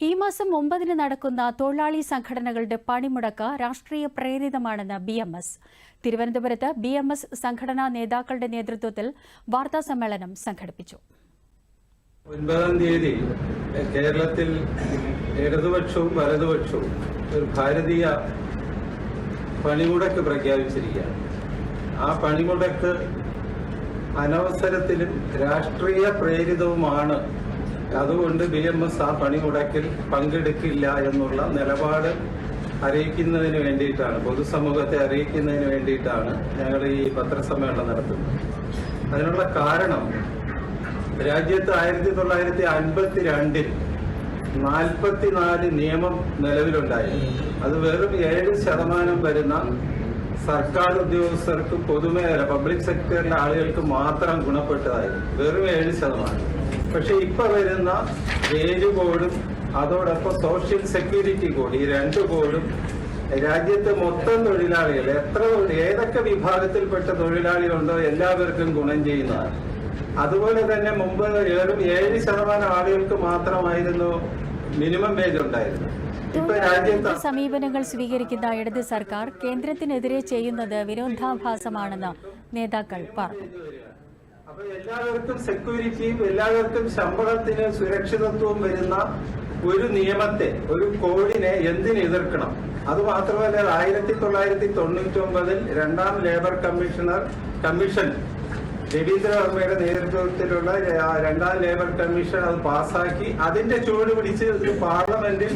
ഈ മാസം ഒമ്പതിന് നടക്കുന്ന തൊഴിലാളി സംഘടനകളുടെ പണിമുടക്ക് രാഷ്ട്രീയ പ്രേരിതമാണെന്ന് ബി എം എസ്. തിരുവനന്തപുരത്ത് ബി എം എസ് സംഘടനാ നേതാക്കളുടെ നേതൃത്വത്തിൽ വാർത്താ സമ്മേളനം സംഘടിപ്പിച്ചു. ഒൻപതാം തീയതി കേരളത്തിൽ ഇടതുപക്ഷവും വലതുപക്ഷവും ഒരു ഭാരതീയ പണിമുടക്ക് പ്രഖ്യാപിച്ചിരിക്കുകയാണ്. ആ പണിമുടക്ക് അനവസരത്തിലും രാഷ്ട്രീയ പ്രേരിതവുമാണ് അതുകൊണ്ട് ബി എം എസ് ആ പണിമുടക്കിൽ പങ്കെടുക്കില്ല എന്നുള്ള നിലപാട് അറിയിക്കുന്നതിന് വേണ്ടിയിട്ടാണ് പൊതുസമൂഹത്തെ അറിയിക്കുന്നതിന് വേണ്ടിയിട്ടാണ് ഞങ്ങൾ ഈ പത്രസമ്മേളനം നടത്തുന്നത്. അതിനുള്ള കാരണം രാജ്യത്ത് ആയിരത്തി തൊള്ളായിരത്തി അൻപത്തി രണ്ടിൽ നാൽപ്പത്തിനാല് നിയമം നിലവിലുണ്ടായി. അത് വെറും ഏഴ് ശതമാനം വരുന്ന സർക്കാർ ഉദ്യോഗസ്ഥർക്ക് പൊതുമേഖല പബ്ലിക് സെക്ടറിലെ ആളുകൾക്ക് മാത്രം ഗുണപ്പെട്ടതായിരുന്നു വെറും ഏഴ് ശതമാനം. പക്ഷെ ഇപ്പൊ വരുന്ന വേജ് കോഡും അതോടൊപ്പം സോഷ്യൽ സെക്യൂരിറ്റി കോഡ് ഈ രണ്ട് കോഡും രാജ്യത്തെ മൊത്തം തൊഴിലാളികൾ എത്ര ഏതൊക്കെ വിഭാഗത്തിൽപ്പെട്ട തൊഴിലാളികളുണ്ടോ എല്ലാവർക്കും ഗുണം ചെയ്യുന്നതാണ്. അതുപോലെ തന്നെ മുമ്പ് വെറും ഏഴ് ശതമാനം ആളുകൾക്ക് മാത്രമായിരുന്നു മിനിമം വേജ് ഉണ്ടായിരുന്നത്. സമീപനങ്ങൾ സ്വീകരിക്കുന്ന ഇടത് സർക്കാർ കേന്ദ്രത്തിനെതിരെ ചെയ്യുന്നത് വിരോധാഭാസമാണെന്ന് നേതാക്കൾ പറഞ്ഞു. അപ്പൊ എല്ലാവർക്കും സെക്യൂരിറ്റിയും എല്ലാവർക്കും ശമ്പളത്തിന് സുരക്ഷിതത്വവും വരുന്ന ഒരു നിയമത്തെ ഒരു കോഡിനെ എന്തിന് എതിർക്കണം? അത് മാത്രമല്ല ആയിരത്തി തൊള്ളായിരത്തി തൊണ്ണൂറ്റി ഒമ്പതിൽ രണ്ടാം ലേബർ കമ്മീഷണർ കമ്മീഷൻ രവീന്ദ്രവർമ്മയുടെ നേതൃത്വത്തിലുള്ള രണ്ടാം ലേബർ കമ്മീഷൻ അത് പാസാക്കി അതിന്റെ ചുവട് പിടിച്ച് പാർലമെന്റിൽ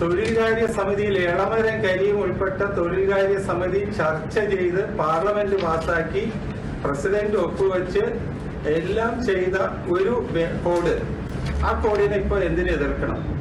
തൊഴിൽകാര്യ സമിതിയിൽ എളമരം കരിയും ഉൾപ്പെട്ട തൊഴിൽകാര്യ സമിതി ചർച്ച ചെയ്ത് പാർലമെന്റ് പാസാക്കി പ്രസിഡന്റ് ഒപ്പുവെച്ച് എല്ലാം ചെയ്ത ഒരു കോഡ് ആ കോഡിനെ ഇപ്പൊ എന്തിനെ എതിർക്കണം?